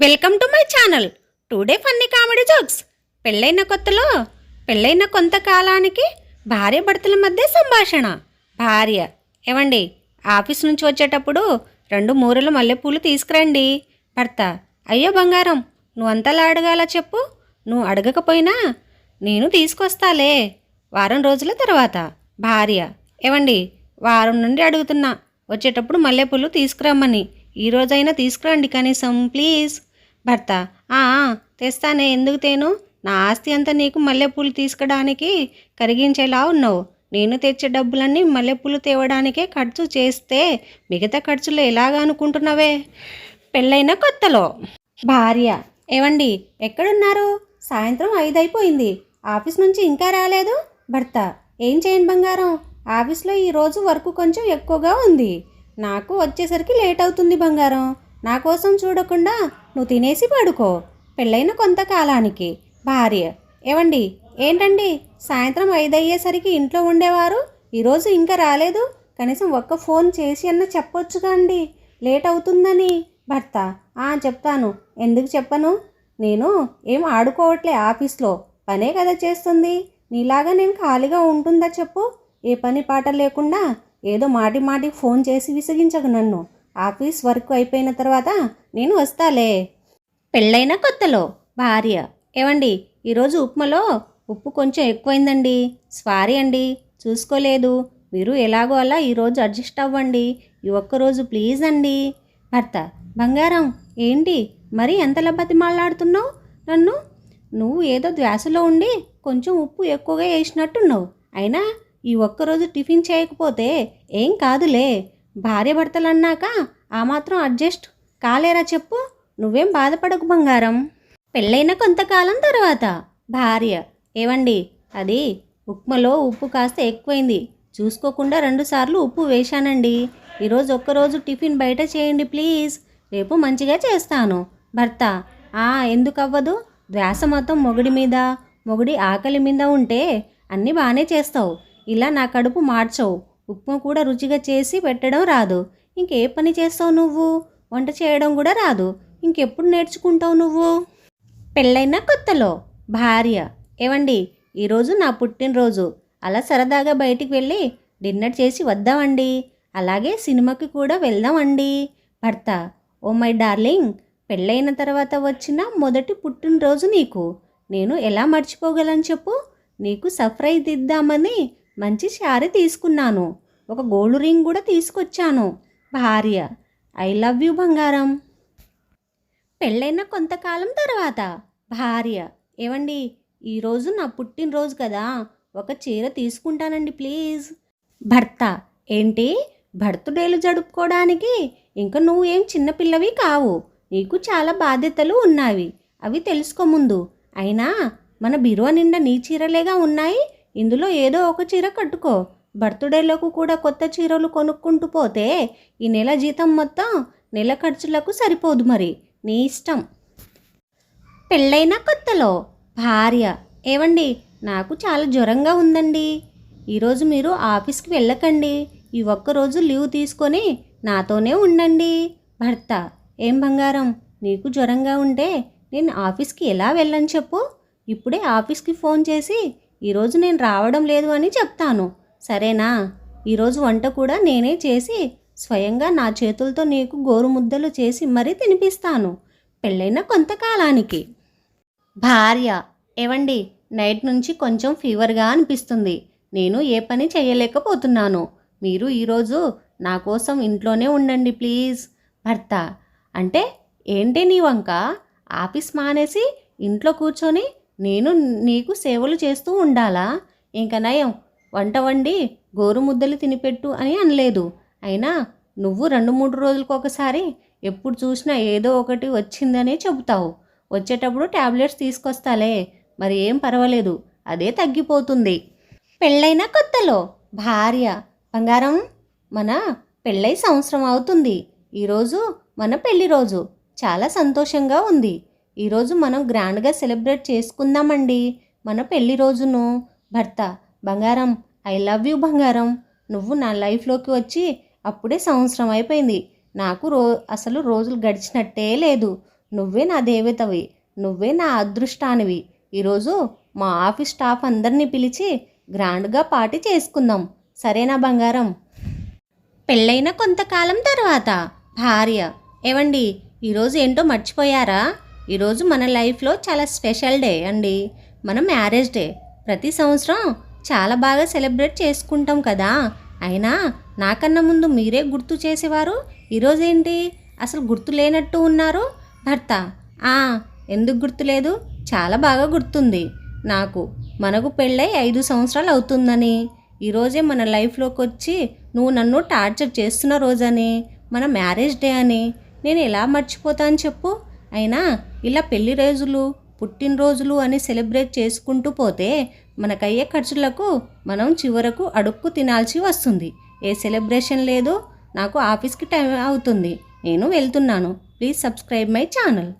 Welcome to my channel. Today funny comedy jokes పెళ్ళైన కొత్తలో పెళ్ళైన కొంతకాలానికి భార్య భర్తల మధ్య సంభాషణ. భార్య ఏమండి ఆఫీస్ నుంచి వచ్చేటప్పుడు రెండు మూరలు మల్లెపూలు తీసుకురండి. భర్త అయ్యో బంగారం నువ్వు అంతలా అడగాల చెప్పు. నువ్వు అడగకపోయినా నేను తీసుకొస్తాలే. వారం రోజుల తర్వాత. భార్య ఏమండి వారం నుండి అడుగుతున్నా. వచ్చేటప్పుడు మల్లెపూలు తీసుకురమ్మని. ఈ తీసుకురండి కనీసం ప్లీజ్. భర్త "ఆ, తెస్తానే ఎందుకు తేను? నా ఆస్తి అంతా నీకు మల్లెపూలు తీసుకురావడానికి కరిగించేలా ఉన్నావు. నేను తెచ్చే డబ్బులన్నీ మల్లెపూలు తేవడానికే ఖర్చు చేస్తే మిగతా ఖర్చులు ఎలాగా అనుకుంటున్నావే? పెళ్ళైన కొత్తలో. భార్య ఏవండి ఎక్కడున్నారు? సాయంత్రం ఐదు అయిపోయింది ఆఫీస్ నుంచి ఇంకా రాలేదు? భర్త ఏం చేయను బంగారం? ఆఫీస్లో ఈరోజు వర్క్ కొంచెం ఎక్కువగా ఉంది. నాకు వచ్చేసరికి లేట్ అవుతుంది బంగారం. నా కోసం చూడకుండా నువ్వు తినేసి పడుకో. పెళ్ళైన కొంతకాలానికి. భార్య. ఏవండి? ఏంటండి? సాయంత్రం ఐదు అయ్యేసరికి ఇంట్లో ఉండేవారు? ఈరోజు ఇంకా రాలేదు? కనీసం ఒక్క ఫోన్ చేసి అన్న చెప్పొచ్చుగా అండి లేట్ అవుతుందని. భర్త. ఆ చెప్తాను. ఎందుకు చెప్పను? నేను ఏం ఆడుకోవట్లే ఆఫీస్లో. పనే కదా చేస్తుంది. నీలాగా నేను ఖాళీగా ఉంటుందా చెప్పు? ఏ పని పాట లేకుండా ఏదో మాటి మాటికి ఫోన్ చేసి విసిగించకు నన్ను. ఆఫీస్ వర్క్ అయిపోయిన తర్వాత నేను వస్తాలే. పెళ్ళైన కొత్తలో భార్య. ఏవండి ఈరోజు ఉప్మాలో ఉప్పు కొంచెం ఎక్కువైందండి. సారీ అండి చూసుకోలేదు. మీరు ఎలాగో అలా ఈరోజు అడ్జస్ట్ అవ్వండి. ఈ ఒక్కరోజు ప్లీజ్ అండి. భర్త బంగారం ఏంటి? మరి ఎంతలా బతిమాలాడుతున్నావు నన్ను? నువ్వు ఏదో ద్వేషలో ఉండి కొంచెం ఉప్పు ఎక్కువగా వేసినట్టున్నావు. అయినా ఈ ఒక్కరోజు టిఫిన్ చేయకపోతే ఏం కాదులే. భార్య భర్తలు అన్నాక ఆ మాత్రం అడ్జస్ట్. కాలేరా చెప్పు? నువ్వేం బాధపడకు బంగారం. పెళ్ళైన కొంతకాలం తర్వాత. భార్య. ఏవండి? అది ఉప్మలో ఉప్పు కాస్త ఎక్కువైంది. చూసుకోకుండా రెండుసార్లు ఉప్పు వేశానండి. ఈరోజు ఒక్కరోజు టిఫిన్ బయట చేయండి ప్లీజ్. రేపు మంచిగా చేస్తాను. భర్త. ఆ ఎందుకు అవ్వదు ధ్యాస మొత్తం మొగుడి మీద. మొగుడి ఆకలి మీద ఉంటే అన్నీ బాగానే చేస్తావు. ఇలా నా కడుపు మార్చవు. ఉప్మా కూడా రుచిగా చేసి పెట్టడం రాదు. ఇంకే పని చేస్తావు నువ్వు? వంట చేయడం కూడా రాదు. ఇంకెప్పుడు నేర్చుకుంటావు నువ్వు? పెళ్ళైన కొత్తలో. భార్య. ఏవండి? ఈరోజు నా పుట్టినరోజు. అలా సరదాగా బయటికి వెళ్ళి డిన్నర్ చేసి వద్దామండి. అలాగే సినిమాకి కూడా వెళ్దామండి. భర్త. ఓ మై డార్లింగ్ పెళ్ళైన తర్వాత వచ్చిన మొదటి పుట్టినరోజు నీకు. నేను ఎలా మర్చిపోగలను చెప్పు? నీకు సర్ప్రైజ్ ఇద్దామని మంచి శారీ తీసుకున్నాను. ఒక గోల్డ్ రింగ్ కూడా తీసుకొచ్చాను. భార్య ఐ లవ్ యూ బంగారం. పెళ్ళైన కొంతకాలం తర్వాత భార్య ఏవండి ఈరోజు నా పుట్టినరోజు కదా ఒక చీర తీసుకుంటానండి ప్లీజ్. భర్త ఏంటి బర్త్డేలు జరుపుకోవడానికి ఇంకా నువ్వు ఏం చిన్నపిల్లవి కావు. నీకు చాలా బాధ్యతలు ఉన్నాయి అవి తెలుసుకోముందు అయినా మన బిరువ నిండా నీ చీరలేగా ఉన్నాయి ఇందులో ఏదో ఒక చీర కట్టుకో. బర్త్డేలకు కూడా కొత్త చీరలు కొనుక్కుంటూ పోతే ఈ నెల జీతం మొత్తం నెల ఖర్చులకు సరిపోదు మరి. నీ ఇష్టం. పెళ్ళైన కొత్తలో భార్య. ఏవండి? నాకు చాలా జ్వరంగా ఉందండి. ఈరోజు మీరు ఆఫీస్కి వెళ్ళకండి. ఈ ఒక్కరోజు లీవ్ తీసుకొని నాతోనే ఉండండి. భర్త ఏం బంగారం? నీకు జ్వరంగా ఉంటే నేను ఆఫీస్కి ఎలా వెళ్ళని చెప్పు. ఇప్పుడే ఆఫీస్కి ఫోన్ చేసి ఈరోజు నేను రావడం లేదు అని చెప్తాను. సరేనా? ఈరోజు వంట కూడా నేనే చేసి స్వయంగా నా చేతులతో నీకు గోరుముద్దలు చేసి మరీ తినిపిస్తాను. పెళ్ళైన కొంతకాలానికి. భార్య ఏవండి? నైట్ నుంచి కొంచెం ఫీవర్గా అనిపిస్తుంది. నేను ఏ పని చేయలేకపోతున్నాను. మీరు ఈరోజు నా కోసం ఇంట్లోనే ఉండండి ప్లీజ్. భర్త అంటే ఏంటి నీ వంక? ఆఫీస్ మానేసి ఇంట్లో కూర్చొని నేను నీకు సేవలు చేస్తూ ఉండాలా? ఇంక నయం. వంట వండి గోరుముద్దలు తినిపెట్టు అని అనలేదు. అయినా నువ్వు రెండు మూడు రోజులకు ఒకసారి ఎప్పుడు చూసినా ఏదో ఒకటి వచ్చిందనే చెబుతావు. వచ్చేటప్పుడు ట్యాబ్లెట్స్ తీసుకొస్తాలే. మరి ఏం పర్వాలేదు. అదే తగ్గిపోతుంది. పెళ్ళైన కొత్తలో. భార్య. బంగారం? మన పెళ్ళై సంవత్సరం అవుతుంది. ఈరోజు మన పెళ్ళి రోజు. చాలా సంతోషంగా ఉంది. ఈరోజు మనం గ్రాండ్గా సెలబ్రేట్ చేసుకుందామండి. మన పెళ్ళి రోజును. భర్త బంగారం ఐ లవ్ యూ బంగారం నువ్వు నా లైఫ్లోకి వచ్చి అప్పుడే సంవత్సరం అయిపోయింది. నాకు రో అసలు రోజులు గడిచినట్టే లేదు. నువ్వే నా దేవతవి. నువ్వే నా అదృష్టానివి. ఈరోజు మా ఆఫీస్ స్టాఫ్ అందరినీ పిలిచి గ్రాండ్గా పార్టీ చేసుకుందాం. సరేనా బంగారం? పెళ్ళైన కొంతకాలం తర్వాత భార్య ఏవండి ఈరోజు ఏంటో మర్చిపోయారా? ఈరోజు మన లైఫ్లో చాలా స్పెషల్ డే అండి. మన మ్యారేజ్ డే. ప్రతి సంవత్సరం చాలా బాగా సెలబ్రేట్ చేసుకుంటాం కదా. అయినా నాకన్నా ముందు మీరే గుర్తు చేసేవారు? ఈరోజు ఏంటి? అసలు గుర్తు లేనట్టు ఉన్నారు? భర్త. ఆ ఎందుకు గుర్తులేదు చాలా బాగా గుర్తుంది. నాకు మనకు పెళ్ళై ఐదు సంవత్సరాలు అవుతుందని. ఈరోజే మన లైఫ్లోకి వచ్చి నువ్వు నన్ను టార్చర్ చేస్తున్న రోజని మన మ్యారేజ్ డే అని. నేను ఎలా మర్చిపోతాను చెప్పు? అయినా ఇలా పెళ్ళి రోజులు పుట్టినరోజులు అని సెలబ్రేట్ చేసుకుంటూ పోతే మనకయ్యే ఖర్చులకు మనం చివరకు అడుక్కు తినాల్సి వస్తుంది. ఏ సెలబ్రేషన్ లేదు నాకు ఆఫీస్కి టైం అవుతుంది. నేను వెళ్తున్నాను. Please subscribe my channel.